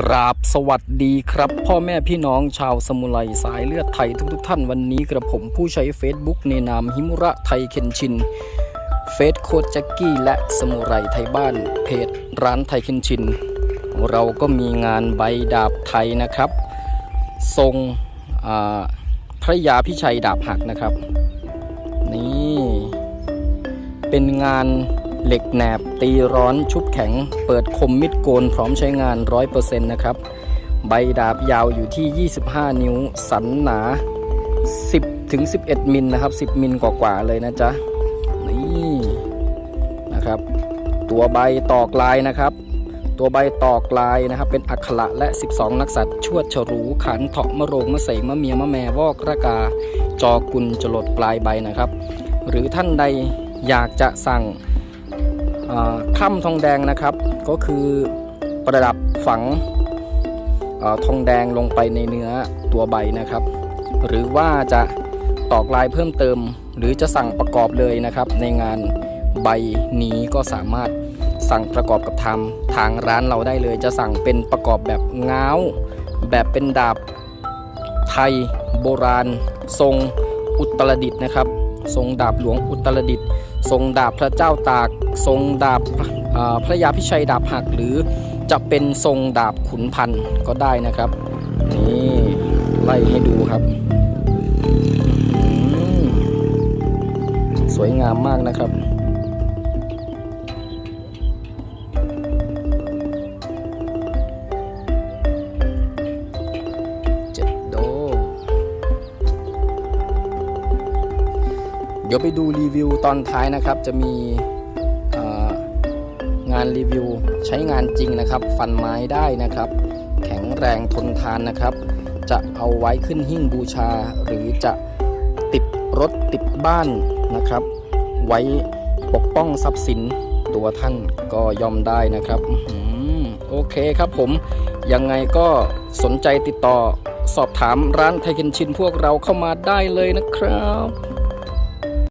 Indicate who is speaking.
Speaker 1: กราบสวัสดีครับ พ่อแม่พี่น้องชาวสมุไรสายเลือดไทยทุกๆทท่านวันนี้กระผมผู้ใช้ Facebook ในนามฮิมุระไทยเคนชิน เฟสโคจ็กกี้และสมุไรไทยบ้าน เพจร้านไทยเคนชิน เราก็มีงานใบดาบไทยนะครับ ทรงพระยาพิชัยดาบหักนะครับ นี่ เป็นงาน เหล็กแหนบตีร้อนชุบแข็ง เปิดคมมิดโกนพร้อมใช้งาน 100%นะครับ ใบดาบยาวอยู่ที่ 25 นิ้ว สันหนา 10ถึง11 มิลนะครับ 10 มิลกว่าๆเลยนะจ๊ะ นี่นะครับ ตัวใบตอกลายนะครับ ตัวใบตอกลายนะครับ เป็นอักขระและ 12 นักษัตร์ชวดฉรูขันเถาะมะโรงมะเสงมะเมียมะแมวอกระกา จอกุลจรดปลายใบนะครับ หรือท่านใดอยากจะสั่ง ถ้ำทองแดงนะครับ ก็คือประดับฝังอทองแดงลงไปในเนื้อตัวใบนะครับ หรือว่าจะตอกลายเพิ่มเติม หรือจะสั่งประกอบเลยนะครับ ในงานใบนี้ก็สามารถสั่งประกอบกับทำทางร้านเราได้เลย จะสั่งเป็นประกอบแบบง้าว แบบเป็นดาบไทยโบราณ ทรงอุตรดิตนะครับ ทรงดาบหลวงอุตรดิต ทรงดาบพระเจ้าตาก ทรงดาบพระยาพิชัยดาบหัก หรือจะเป็นทรงดาบขุนพันธ์ก็ได้นะครับ นี่ไล่ให้ดูครับ สวยงามมากนะครับ เดี๋ยวไปดูรีวิวตอนท้ายนะครับ จะมีงานรีวิวใช้งานจริงนะครับ ฟันไม้ได้นะครับ แข็งแรงทนทานนะครับ จะเอาไว้ขึ้นหิ้งบูชา หรือจะติดรถติดบ้านนะครับ ไว้ปกป้องทรัพย์สินตัวท่านก็ยอมได้นะครับโอเคครับผมยังไงก็สนใจติดต่อสอบถามร้านไทเคนชินพวกเราเข้ามาได้เลยนะครับ